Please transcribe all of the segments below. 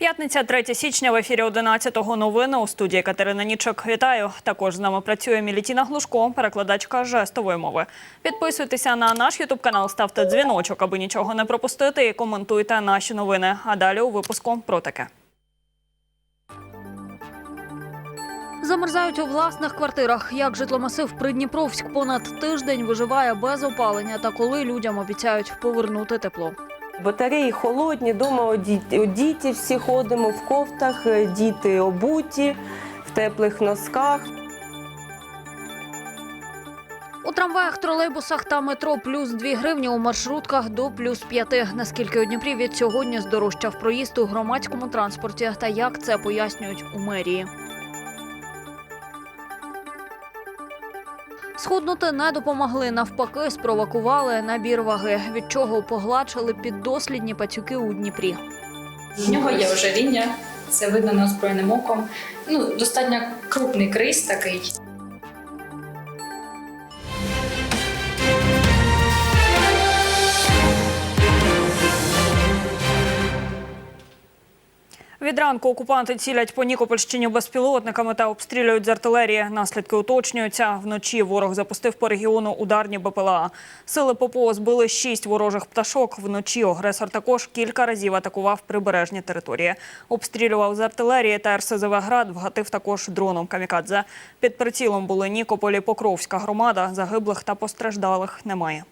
П'ятниця, 3 січня в ефірі 11-го новини у студії Катерина Нічок. Вітаю. Також з нами працює Мілітіна Глушко, перекладачка жестової мови. Підписуйтеся на наш ютуб канал, ставте дзвіночок, аби нічого не пропустити, і коментуйте наші новини. А далі у випуску про таке. Замерзають у власних квартирах. Як житломасив Придніпровськ понад тиждень виживає без опалення та коли людям обіцяють повернути тепло. Батареї холодні, дома одіті всі ходимо в кофтах, е, діти обуті, в теплих носках. У трамваях, тролейбусах та метро плюс 2 гривні, у маршрутках до плюс 5. Наскільки у Дніпрі від сьогодні здорожчав проїзд у громадському транспорті та як це пояснюють у мерії. Схуднути не допомогли. Навпаки, спровокували набір ваги, від чого погладшили піддослідні пацюки у Дніпрі. У нього є ожиріння, це видно неозброєним оком. Ну, достатньо крупний криз такий. Ранку окупанти цілять по Нікопольщині безпілотниками та обстрілюють з артилерії. Наслідки уточнюються. Вночі ворог запустив по регіону ударні БПЛА. Сили ППО збили шість ворожих пташок. Вночі агресор також кілька разів атакував прибережні території. Обстрілював з артилерії та РСЗВ «Град», вгатив також дроном «Камікадзе». Під прицілом були Нікополь і Покровська громада. Загиблих та постраждалих немає.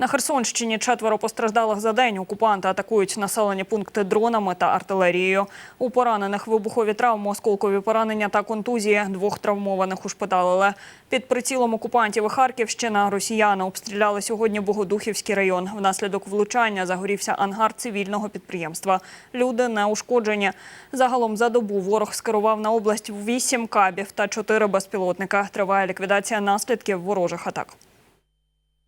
На Херсонщині четверо постраждалих за день. Окупанти атакують населені пункти дронами та артилерією. У поранених вибухові травми, осколкові поранення та контузії. Двох травмованих ушпиталили. Під прицілом окупантів Харківщина росіяни обстріляли сьогодні Богодухівський район. Внаслідок влучання загорівся ангар цивільного підприємства. Люди не ушкоджені. Загалом за добу ворог скерував на область вісім кабів та чотири безпілотника. Триває ліквідація наслідків ворожих атак.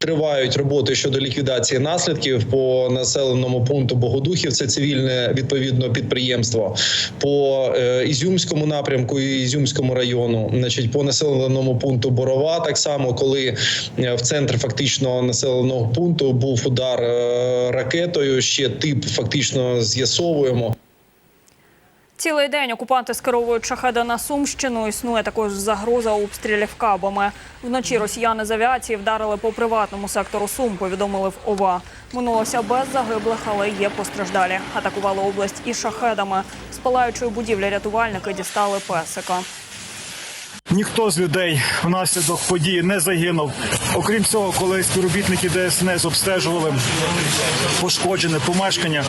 Тривають роботи щодо ліквідації наслідків по населеному пункту Богодухів. Це цивільне відповідно підприємство по е, Ізюмському напрямку і Ізюмському району. Значить, по населеному пункту Борова. Так само, коли е, в центр фактично населеного пункту був удар е, ракетою. Ще тип фактично з'ясовуємо. Цілий день окупанти скеровують шахеда на Сумщину. Існує також загроза обстрілів кабами. Вночі росіяни з авіації вдарили по приватному сектору Сум. Повідомили в ОВА. Минулося без загиблих, але є постраждалі. Атакували область і шахедами. З палаючої будівлі рятувальники дістали песика. Ніхто з людей внаслідок події не загинув. Окрім цього, коли співробітники ДСНС обстежували пошкоджене помешкання,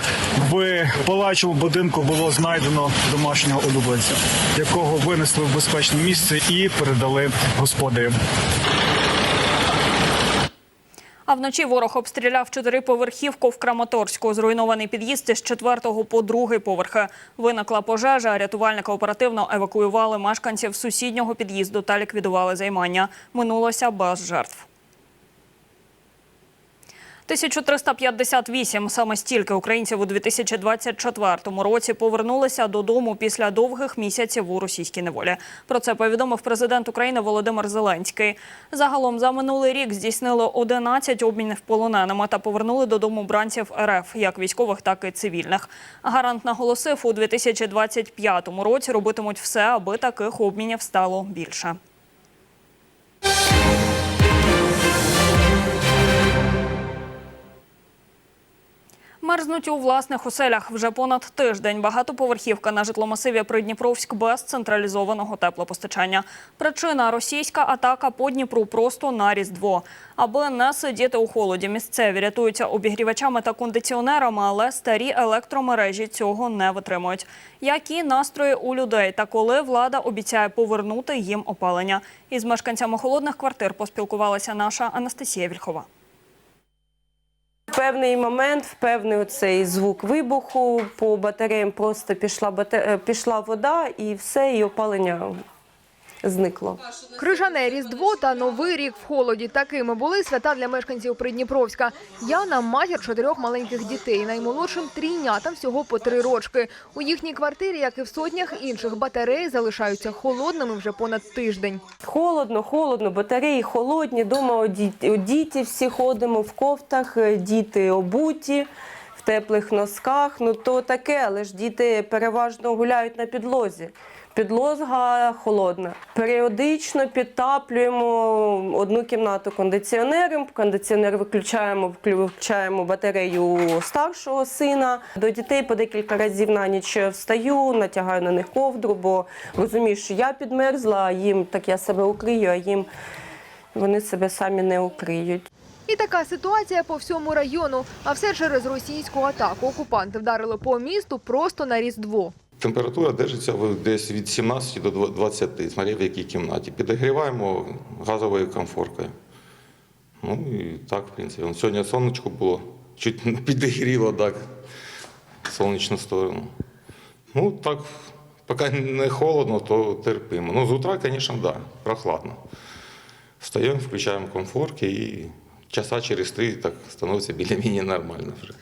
в палачому будинку було знайдено домашнього улюбленця, якого винесли в безпечне місце і передали господарям. А вночі ворог обстріляв чотириповерхівку в Краматорську. Зруйнований під'їзд із четвертого по другий поверх. Виникла пожежа. Рятувальника оперативно евакуювали мешканців сусіднього під'їзду та ліквідували займання. Минулося без жертв. 1358. Саме стільки українців у 2024 році повернулися додому після довгих місяців у російській неволі. Про це повідомив президент України Володимир Зеленський. Загалом за минулий рік здійснили 11 обмінів полоненими та повернули додому бранців РФ, як військових, так і цивільних. Гарант наголосив, у 2025 році робитимуть все, аби таких обмінів стало більше. Мерзнуть у власних оселях вже понад тиждень. Багатоповерхівка на житломасиві Придніпровськ без централізованого теплопостачання. Причина російська атака по Дніпру просто на різдво. Аби не сидіти у холоді, місцеві рятуються обігрівачами та кондиціонерами, але старі електромережі цього не витримують. Які настрої у людей та коли влада обіцяє повернути їм опалення? Із мешканцями холодних квартир поспілкувалася наша Анастасія Вільхова. Певний момент, в певний оцей звук вибуху, по батареям просто пішла, е, пішла вода і все, і опалення зникло. Крижане Різдво та Новий рік в холоді. Такими були свята для мешканців Придніпровська. Яна – матір чотирьох маленьких дітей. Наймолодшим трійнятам всього по три рочки. У їхній квартирі, як і в сотнях інших батарей, залишаються холодними вже понад тиждень. Холодно, холодно, батареї холодні, дома оді- одіті всі ходимо в кофтах, е, діти обуті, в в теплих носках, ну то таке, але ж діти переважно гуляють на підлозі. Підлозга холодна. Періодично підтаплюємо одну кімнату кондиціонером. Кондиціонер виключаємо, включаємо батарею старшого сина. До дітей по декілька разів на ніч встаю, натягаю на них ковдру, бо розумію, що я підмерзла, їм так я себе укрию, а їм вони себе самі не укриють. І така ситуація по всьому району. А все через російську атаку. Окупанти вдарили по місту просто на Різдво. Температура держиться десь від 17 до 20, смотря в якій кімнаті. Підігріваємо газовою комфоркою. Ну і так, в принципі. Сьогодні сонечко було, чуть не підігріло так, сонячну сторону. Ну так, поки не холодно, то терпимо. Ну, з утра, звісно, так, да, прохладно. Встаємо, включаємо комфорки і часа через три так становиться біля-міні нормально вже.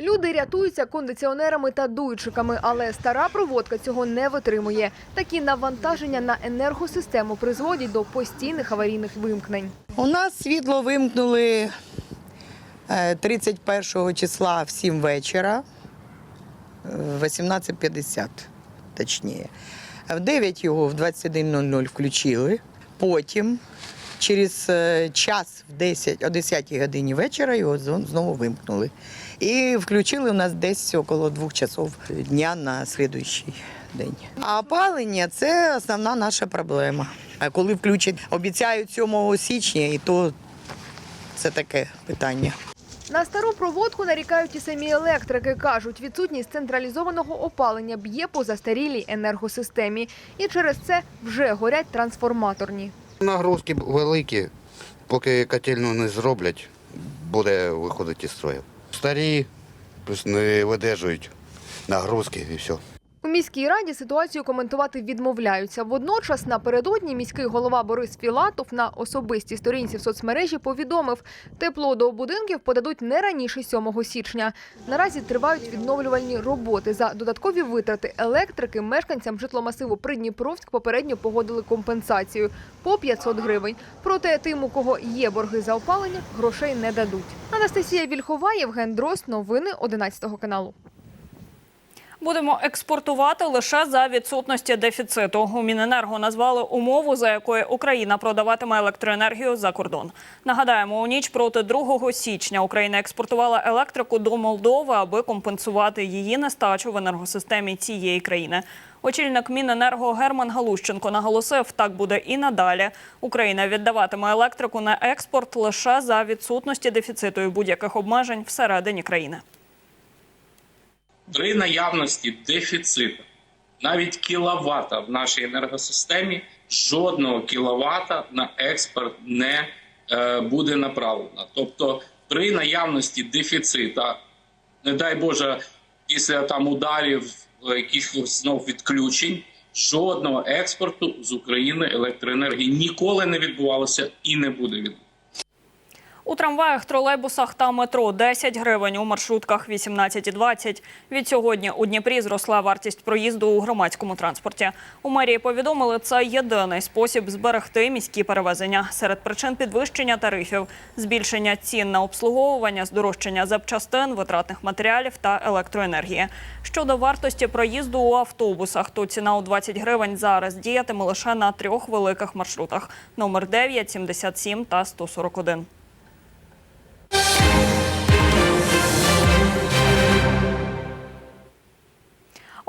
Люди рятуються кондиціонерами та дуйчиками, але стара проводка цього не витримує. Такі навантаження на енергосистему призводять до постійних аварійних вимкнень. У нас світло вимкнули е, 31 числа в 7 вечора, е, в 18.50 точніше. В 9 його в 21.00 включили. Потім через е, час в 10, о 10 годині вечора його знову вимкнули. І включили у нас десь около двох часов дня на слідуючий день. А опалення це основна наша проблема. А коли включать, обіцяють 7 січня, і то це таке питання. На стару проводку нарікають і самі електрики. Кажуть, відсутність централізованого опалення б'є по застарілій енергосистемі. І через це вже горять трансформаторні. Нагрузки великі, поки котельну не зроблять, буде виходити із строю. Старі плюс не видержують нагрузки і все. У міській раді ситуацію коментувати відмовляються. Водночас напередодні міський голова Борис Філатов на особистій сторінці в соцмережі повідомив, тепло до будинків подадуть не раніше 7 січня. Наразі тривають відновлювальні роботи. За додаткові витрати електрики мешканцям житломасиву Придніпровськ попередньо погодили компенсацію по 500 гривень. Проте тим, у кого є борги за опалення, грошей не дадуть. Анастасія Вільхова, Євген Дрозд. Новини 11 каналу. Будемо експортувати лише за відсутності дефіциту. У Міненерго назвали умову, за якою Україна продаватиме електроенергію за кордон. Нагадаємо, у ніч проти 2 січня Україна експортувала електрику до Молдови, аби компенсувати її нестачу в енергосистемі цієї країни. Очільник Міненерго Герман Галущенко наголосив, так буде і надалі. Україна віддаватиме електрику на експорт лише за відсутності дефіциту і будь-яких обмежень всередині країни. При наявності дефіциту навіть кіловата в нашій енергосистемі жодного кіловата на експорт не е, буде направлено. Тобто, при наявності дефіцита, не дай Боже, після там ударів е, якихось знов відключень, жодного експорту з України електроенергії ніколи не відбувалося і не буде відбуватися. У трамваях, тролейбусах та метро 10 гривень, у маршрутках 18,20. Від сьогодні у Дніпрі зросла вартість проїзду у громадському транспорті. У мерії повідомили, це єдиний спосіб зберегти міські перевезення. Серед причин підвищення тарифів, збільшення цін на обслуговування, здорожчання запчастин, витратних матеріалів та електроенергії. Щодо вартості проїзду у автобусах, то ціна у 20 гривень зараз діятиме лише на трьох великих маршрутах – номер 9, 77 та 141.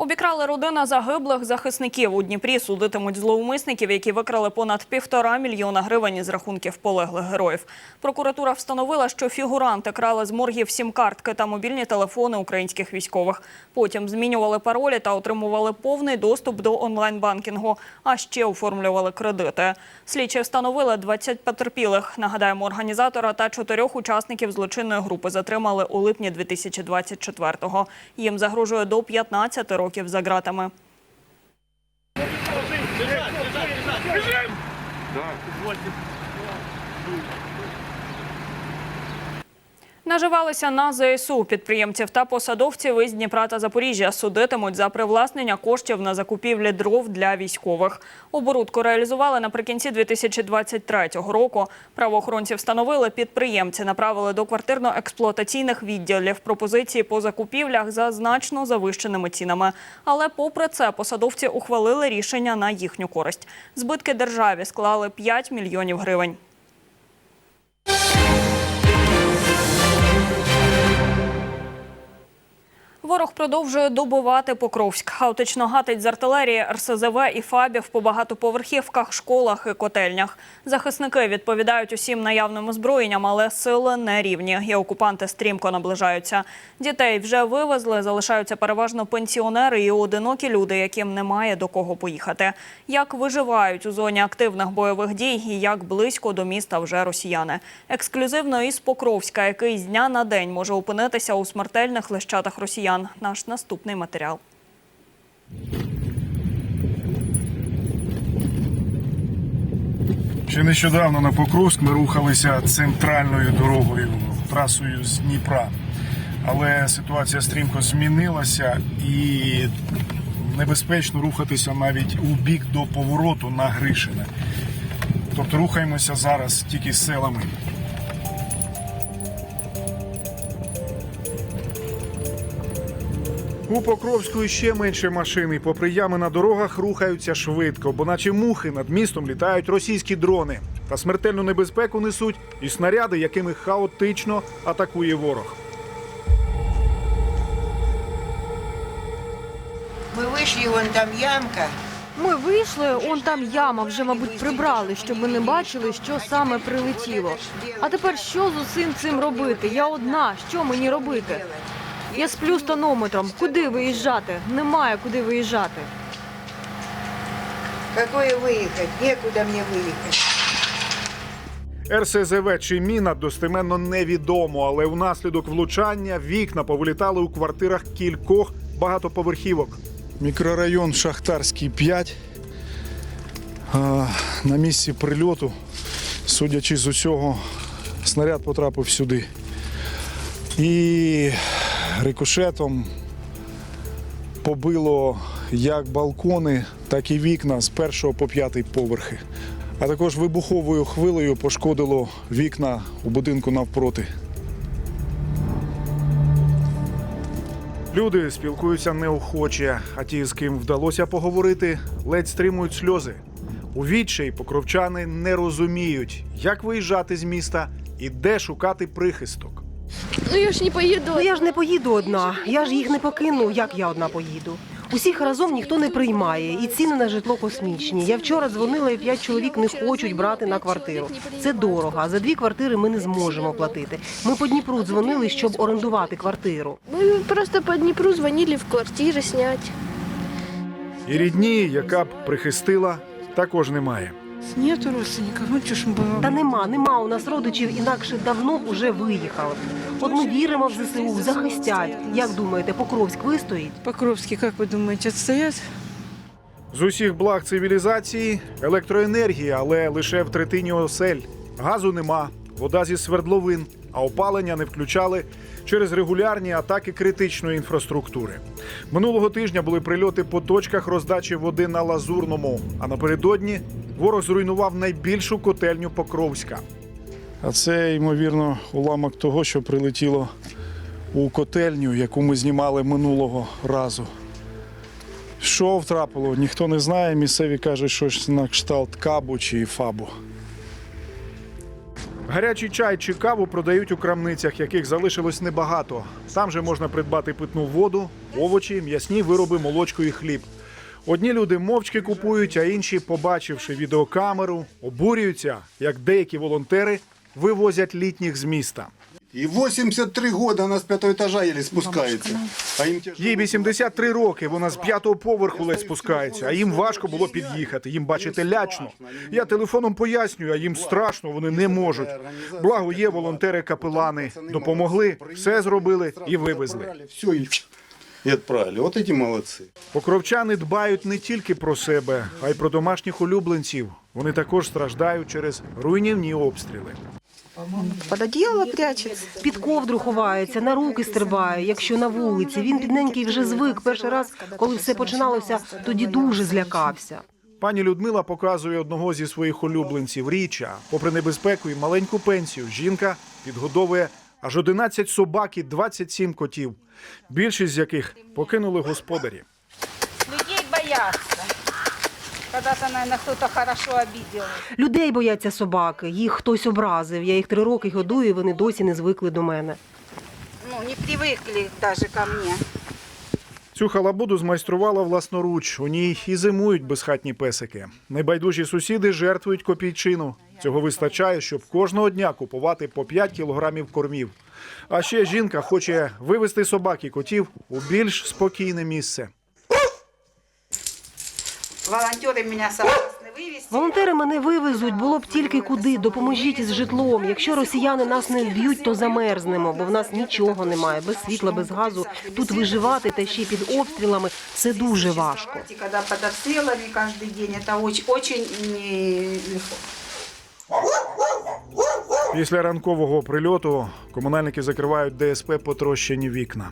Обікрали родина загиблих захисників. У Дніпрі судитимуть зловмисників, які викрали понад півтора мільйона гривень із рахунків полеглих героїв. Прокуратура встановила, що фігуранти крали з моргів сім-картки та мобільні телефони українських військових. Потім змінювали паролі та отримували повний доступ до онлайн-банкінгу, а ще оформлювали кредити. Слідчі встановили 20 потерпілих. Нагадаємо, організатора та чотирьох учасників злочинної групи затримали у липні 2024-го. Їм загрожує до 15 років за ґратами. Наживалися на ЗСУ підприємців та посадовців із Дніпра та Запоріжжя судитимуть за привласнення коштів на закупівлі дров для військових. Оборудку реалізували наприкінці 2023 року. Правоохоронці встановили, підприємці направили до квартирно-експлуатаційних відділів пропозиції по закупівлях за значно завищеними цінами. Але попри це посадовці ухвалили рішення на їхню користь. Збитки державі склали 5 мільйонів гривень. Ворог продовжує добивати Покровськ. Хаотично гатить з артилерії, РСЗВ і ФАБів по багатоповерхівках, школах і котельнях. Захисники відповідають усім наявним озброєнням, але сили не рівні. І окупанти стрімко наближаються. Дітей вже вивезли, залишаються переважно пенсіонери і одинокі люди, яким немає до кого поїхати. Як виживають у зоні активних бойових дій і як близько до міста вже росіяни. Ексклюзивно із Покровська, який з дня на день може опинитися у смертельних лищатах росіян. Наш наступний матеріал. Ще нещодавно на Покровськ ми рухалися центральною дорогою, трасою з Дніпра. Але ситуація стрімко змінилася і небезпечно рухатися навіть у бік до повороту на Гришине. Тобто рухаємося зараз тільки селами. У Покровську ще менше машин, і попри ями на дорогах рухаються швидко, бо наче мухи над містом літають російські дрони. Та смертельну небезпеку несуть і снаряди, якими хаотично атакує ворог. Мы вышли, вон там ямка. Ми вийшли, он там яма, вже, мабуть, прибрали, щоб ми не бачили, що саме прилетіло. А тепер що з усім цим робити? Я одна, що мені робити? Я сплю з тонометром. Куди виїжджати? Немає куди виїжджати. Какое выехать? Некуда мне выехать. РСЗВ чи міна достеменно невідомо, але внаслідок влучання вікна повилітали у квартирах кількох багатоповерхівок. Мікрорайон Шахтарський 5. На місці прильоту, судячи з усього, снаряд потрапив сюди. І рикошетом побило як балкони, так і вікна з першого по п'ятий поверхи. А також вибуховою хвилею пошкодило вікна у будинку навпроти. Люди спілкуються неохоче, а ті, з ким вдалося поговорити, ледь стримують сльози. У відчаї покровчани не розуміють, як виїжджати з міста і де шукати прихисток. Ну я ж не поїду. Ну я ж не поїду одна. Я ж їх не покину. Як я одна поїду? Усіх разом ніхто не приймає, і ціни на житло космічні. Я вчора дзвонила, і п'ять чоловік не хочуть брати на квартиру. Це дорого. А за дві квартири ми не зможемо платити. Ми по Дніпру дзвонили, щоб орендувати квартиру. Ми просто по Дніпру дзвонили в квартири зняти. І рідні, яка б прихистила, також немає. Нету родственников, ну что ж мы будем? Та нема, нема у нас родичів, інакше давно уже виїхали. От ми віримо в ЗСУ, захистять. Як думаєте, Покровськ вистоїть? Покровский, как вы думаете, отстоят? З усіх благ цивілізації електроенергія, але лише в третині осель. Газу нема, вода зі свердловин, а опалення не включали через регулярні атаки критичної інфраструктури. Минулого тижня були прильоти по точках роздачі води на Лазурному. А напередодні ворог зруйнував найбільшу котельню Покровська. А це, ймовірно, уламок того, що прилетіло у котельню, яку ми знімали минулого разу. Що втрапило, ніхто не знає. Місцеві кажуть, щось на кшталт кабу чи фабу. Гарячий чай чи каву продають у крамницях, яких залишилось небагато. Там же можна придбати питну воду, овочі, м'ясні вироби, молочко і хліб. Одні люди мовчки купують, а інші, побачивши відеокамеру, обурюються, як деякі волонтери вивозять літніх з міста. И 83 года она с пятого этажа еле спускается. А им тяжело. Їй 83 роки, вона з п'ятого поверху ледь спускається, а їм важко було під'їхати. Їм бачите лячно. Я телефоном пояснюю, а їм страшно, вони не можуть. Благо є волонтери-капелани. Допомогли, все зробили і вивезли. Все и, и отправили. Вот эти молодцы. Покровчани дбають не тільки про себе, а й про домашніх улюбленців. Вони також страждають через руйнівні обстріли. Под одеяло прячется. Під ковдру ховається, на руки стрибає, якщо на вулиці. Він бідненький вже звик. Перший раз, коли все починалося, тоді дуже злякався. Пані Людмила показує одного зі своїх улюбленців Річа. Попри небезпеку і маленьку пенсію, жінка підгодовує аж 11 собак і 27 котів, більшість з яких покинули господарі. Людей боятся. Когда-то, наверное, кто-то хорошо обидел. Людей бояться собаки, їх хтось образив. Я їх три роки годую, і вони досі не звикли до мене. Ну, не привыкли даже ко мне. Цю халабуду змайструвала власноруч. У ній і зимують безхатні песики. Небайдужі сусіди жертвують копійчину. Цього вистачає, щоб кожного дня купувати по 5 кілограмів кормів. А ще жінка хоче вивезти собак і котів у більш спокійне місце. Волонтеры меня согласны вывести. Волонтери мене вивезуть, було б тільки куди. Допоможіть із житлом. Якщо росіяни нас не вб'ють, то замерзнемо, бо в нас нічого немає. Без світла, без газу. Тут виживати та ще під обстрілами це дуже важко. И когда под обстрелами каждый день, это очень, очень нелегко. Після ранкового прильоту комунальники закривають ДСП потрощені вікна.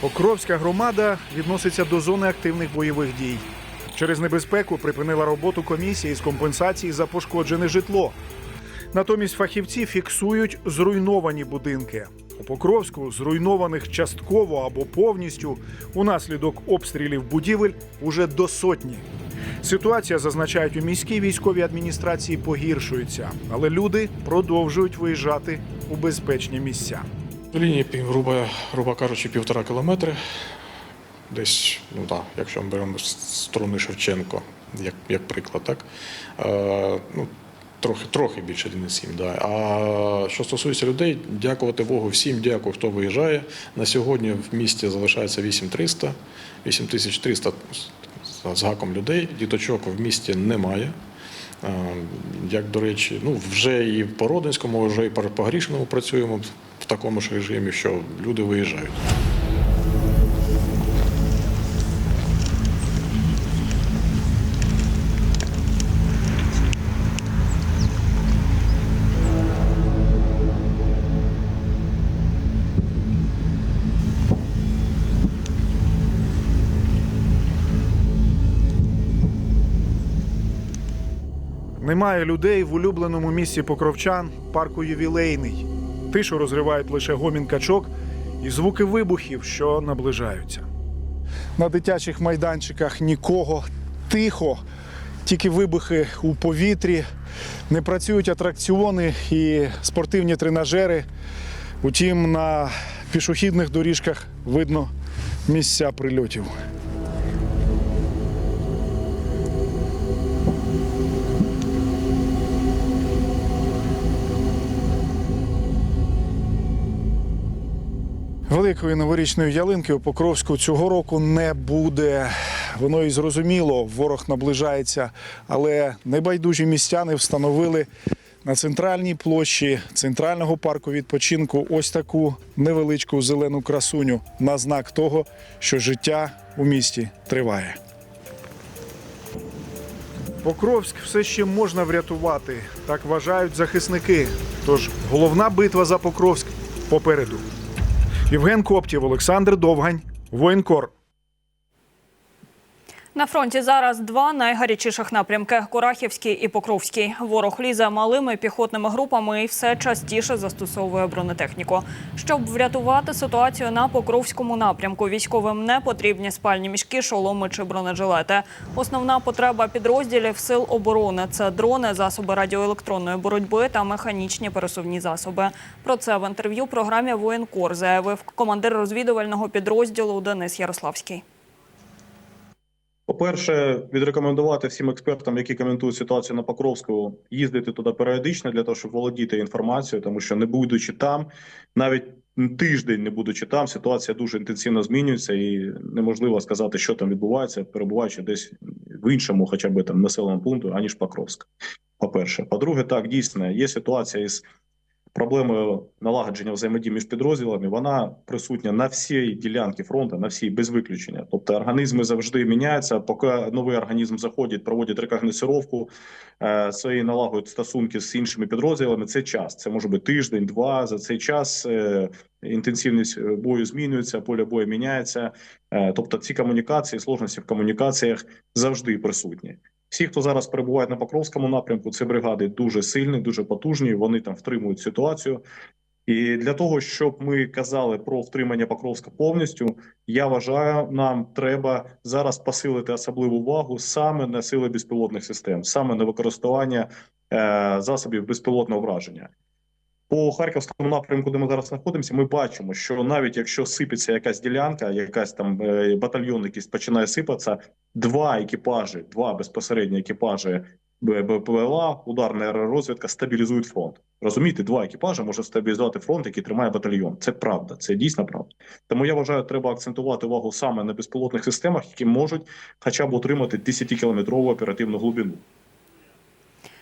Покровська громада відноситься до зони активних бойових дій. Через небезпеку припинила роботу комісії з компенсації за пошкоджене житло. Натомість фахівці фіксують зруйновані будинки. У Покровську зруйнованих частково або повністю унаслідок обстрілів будівель уже до сотні. Ситуація, зазначають у міській військовій адміністрації, погіршується, але люди продовжують виїжджати у безпечні місця. Лінії, грубо, грубо кажучи, півтора кілометри. Десь, ну так, якщо ми беремо сторони Шевченко, як, як приклад, так? Е, ну, трохи, трохи більше 1,7. Да. А що стосується людей, дякувати Богу всім, дякую, хто виїжджає. На сьогодні в місті залишається 8300, 8300 з- гаком людей. Діточок в місті немає. Е, Як, до речі, ну вже і по Родинському, вже і по Грішиному працюємо такому ж режимі, що люди виїжджають. Немає людей в улюбленому місці покровчан парку ювілейний. Тишу розривають лише гомін качок і звуки вибухів, що наближаються. На дитячих майданчиках нікого тихо, тільки вибухи у повітрі, не працюють атракціони і спортивні тренажери. Утім, на пішохідних доріжках видно місця прильотів. Великої новорічної ялинки у Покровську цього року не буде. Воно і зрозуміло, ворог наближається, але небайдужі містяни встановили на центральній площі центрального парку відпочинку ось таку невеличку зелену красуню на знак того, що життя у місті триває. Покровськ все ще можна врятувати, так вважають захисники. Тож головна битва за Покровськ попереду. Євген Коптів, Олександр Довгань, Воєнкор. На фронті зараз два найгарячіших напрямки Курахівський і Покровський. Ворог лізе малими піхотними групами і все частіше застосовує бронетехніку. Щоб врятувати ситуацію на Покровському напрямку, військовим не потрібні спальні мішки, шоломи чи бронежилети. Основна потреба підрозділів сил оборони це дрони, засоби радіоелектронної боротьби та механічні пересувні засоби. Про це в інтерв'ю програмі Воєнкор заявив командир розвідувального підрозділу Денис Ярославський. По-перше, відрекомендувати всім експертам, які коментують ситуацію на Покровську, їздити туди періодично для того, щоб володіти інформацією, тому що не будучи там, навіть тиждень не будучи там, ситуація дуже інтенсивно змінюється, і неможливо сказати, що там відбувається, перебуваючи десь в іншому, хоча б там населеному пункту, аніж Покровськ. По перше, по-друге, так дійсно є ситуація із проблемою налагодження взаємодії між підрозділами, вона присутня на всій ділянці фронту, на всій без виключення. Тобто організми завжди міняються. Поки новий організм заходить, проводять рекогносцировку, е, свої налагодять стосунки з іншими підрозділами. Це час. Це може бути тиждень, два. За цей час е, інтенсивність е, бою змінюється, поле бою міняється. Е, Тобто ці комунікації, сложності в комунікаціях завжди присутні. Всі, хто зараз перебуває на Покровському напрямку, це бригади дуже сильні, дуже потужні. Вони там втримують ситуацію. І для того, щоб ми казали про втримання Покровська повністю, я вважаю, нам треба зараз посилити особливу увагу саме на сили безпілотних систем, саме на використання е, засобів безпілотного враження. По харківському напрямку, де ми зараз знаходимося, ми бачимо, що навіть якщо сипеться якась ділянка, якась там е, батальйон, якийсь починає сипатися, два екіпажі, два безпосередні екіпажі БПЛА, ударна аеророзвідка стабілізують фронт. Розумієте, два екіпажі може стабілізувати фронт, який тримає батальйон. Це правда, це дійсно правда. Тому я вважаю, треба акцентувати увагу саме на безпілотних системах, які можуть хоча б отримати 10-кілометрову оперативну глибину.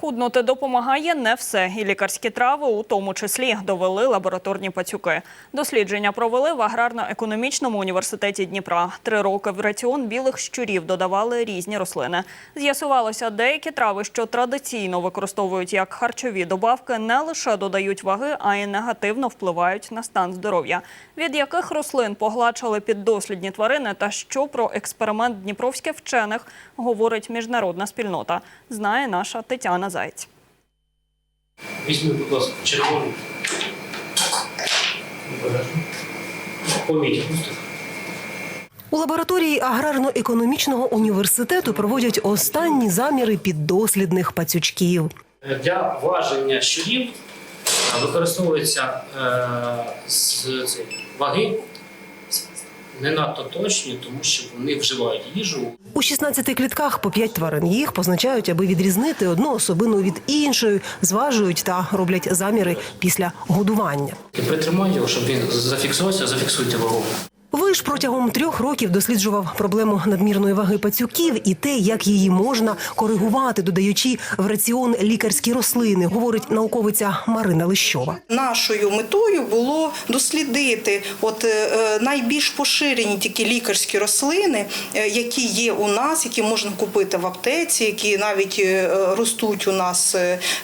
Худнути допомагає не все, і лікарські трави у тому числі довели лабораторні пацюки. Дослідження провели в аграрно-економічному університеті Дніпра. Три роки в раціон білих щурів додавали різні рослини. З'ясувалося, деякі трави, що традиційно використовують як харчові добавки, не лише додають ваги, а й негативно впливають на стан здоров'я. Від яких рослин погладшали піддослідні тварини та що про експеримент дніпровських вчених говорить міжнародна спільнота, знає наша Тетяна Заєць. Візьми, будь ласка, червоний. Поміть. У лабораторії аграрно-економічного університету проводять останні заміри піддослідних пацючків. Для важення щурів е, використовуються е, з, ці, ваги не надто точні, тому що вони вживають їжу. У 16 клітках по 5 тварин. Їх позначають, аби відрізнити одну особину від іншої, зважують та роблять заміри після годування. І притримай його, щоб він зафіксувався, зафіксуйте вагу. Виш протягом трьох років досліджував проблему надмірної ваги пацюків і те, як її можна коригувати, додаючи в раціон лікарські рослини, говорить науковиця Марина Лищова. Нашою метою було дослідити от е, е, найбільш поширені такі лікарські рослини, е, які є у нас, які можна купити в аптеці, які навіть ростуть у нас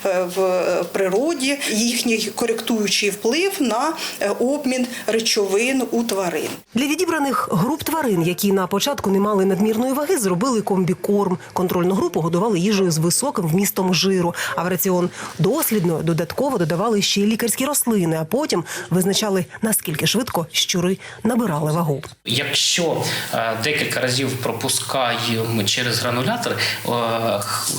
в природі. Їхній коректуючий вплив на обмін речовин у тварин. Для відібраних груп тварин, які на початку не мали надмірної ваги, зробили комбікорм. Контрольну групу годували їжею з високим вмістом жиру. А в раціон дослідно додатково додавали ще й лікарські рослини, а потім визначали наскільки швидко щури набирали вагу. Якщо е, декілька разів пропускаємо через гранулятор, е,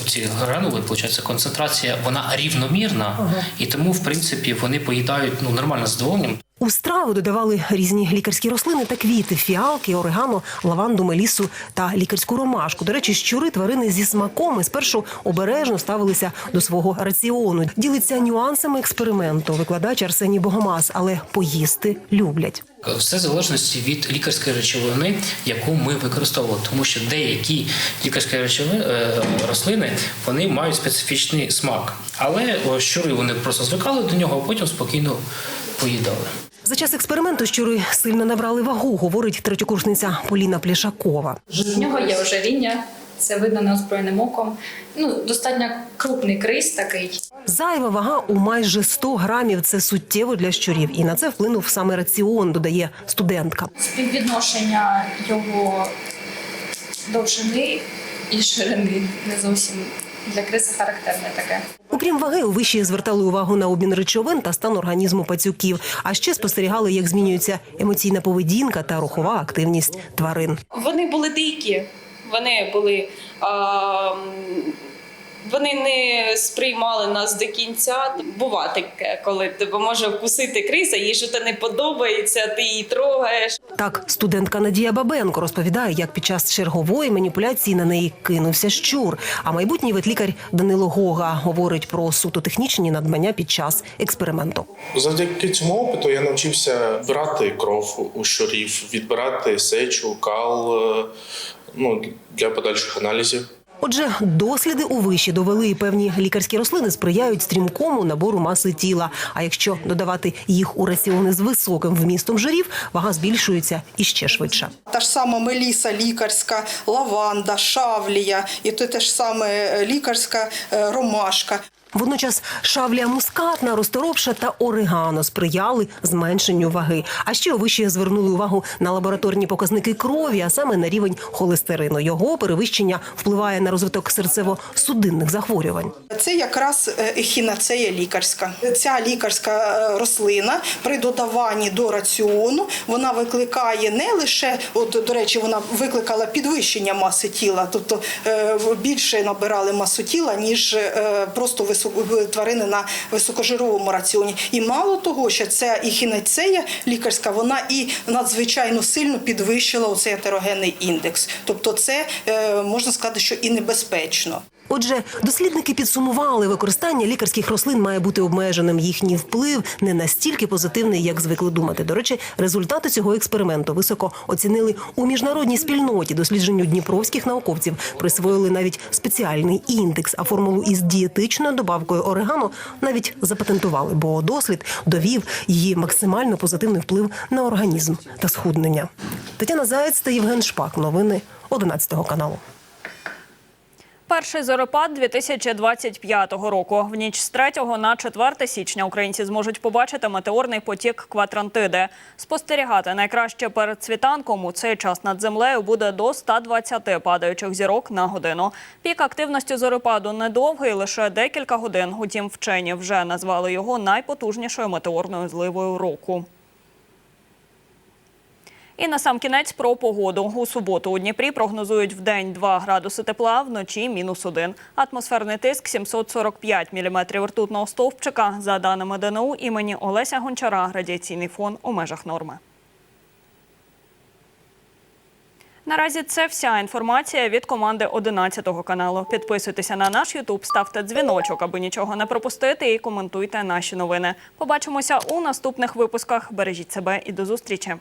ці гранули, виходить, концентрація вона рівномірна, і тому, в принципі, вони поїдають ну нормально з задоволенням. У страву додавали різні лікарські рослини та квіти: фіалки, орегано, лаванду, мелісу та лікарську ромашку. До речі, щури тварини зі смаком і спершу обережно ставилися до свого раціону. Ділиться нюансами експерименту. Викладач Арсеній Богомаз, але поїсти люблять. Все залежності від лікарської речовини, яку ми використовували, тому що деякі лікарські речовини е, рослини вони мають специфічний смак, але щури вони просто звикали до нього, а потім спокійно поїдали. За час експерименту щури сильно набрали вагу, говорить третьокурсниця Поліна Плішакова. В нього є ожиріння, це видно неозброєним оком. Ну, достатньо крупний криз такий. Зайва вага у майже 100 грамів. Це суттєво для щурів, і на це вплинув саме раціон, додає студентка. Співвідношення його довжини і ширини не зовсім для криси характерне таке. Окрім ваги, у виші звертали увагу на обмін речовин та стан організму пацюків. А ще спостерігали, як змінюється емоційна поведінка та рухова активність тварин. Вони були дикі. Вони були а, вони не сприймали нас до кінця. Бува таке, коли тебе може вкусити криса, їй що не подобається, ти її трогаєш. Так, студентка Надія Бабенко розповідає, як під час чергової маніпуляції на неї кинувся щур. А майбутній ветлікар Данило Гога говорить про суто технічні надмання під час експерименту. Завдяки цьому опиту я навчився брати кров у щурів, відбирати сечу, кал е, ну, для подальших аналізів. Отже, досліди у виші довели, певні лікарські рослини сприяють стрімкому набору маси тіла. А якщо додавати їх у раціони з високим вмістом жирів, вага збільшується іще швидше. Та ж сама меліса лікарська, лаванда, шавлія, і те ж саме лікарська е, ромашка. Водночас шавлія мускатна, розторопша та орегано сприяли зменшенню ваги. А ще виші звернули увагу на лабораторні показники крові, а саме на рівень холестерину. Його перевищення впливає на розвиток серцево-судинних захворювань. Це якраз е, ехінацея лікарська. Ця лікарська е, рослина при додаванні до раціону вона викликає не лише, от до речі, вона викликала підвищення маси тіла, тобто е, більше набирали масу тіла, ніж просто високо, тварини на високожировому раціоні. І мало того, що ця хінецея лікарська, вона і надзвичайно сильно підвищила оцей етерогенний індекс. Тобто, це е, можна сказати, що і небезпечно. Отже, дослідники підсумували, використання лікарських рослин має бути обмеженим. Їхній вплив не настільки позитивний, як звикли думати. До речі, результати цього експерименту високо оцінили у міжнародній спільноті. Дослідженню дніпровських науковців присвоїли навіть спеціальний індекс, а формулу із дієтичною добавкою орегано навіть запатентували, бо дослід довів її максимально позитивний вплив на організм та схуднення. Тетяна Заєць та Євген Шпак. Новини 11 каналу. Перший зорепад 2025 року. В ніч з 3 на 4 січня українці зможуть побачити метеорний потік Квадрантиди. Спостерігати найкраще перед світанком у цей час над землею буде до 120 падаючих зірок на годину. Пік активності зорепаду недовгий, лише декілька годин. Утім, вчені вже назвали його найпотужнішою метеорною зливою року. І на сам кінець про погоду. У суботу у Дніпрі прогнозують в день 2 градуси тепла, вночі мінус 1. Атмосферний тиск 745 міліметрів ртутного стовпчика. За даними ДНУ імені Олеся Гончара, радіаційний фон у межах норми. Наразі це вся інформація від команди 11 каналу. Підписуйтеся на наш Ютуб, ставте дзвіночок, аби нічого не пропустити, і коментуйте наші новини. Побачимося у наступних випусках. Бережіть себе і до зустрічі.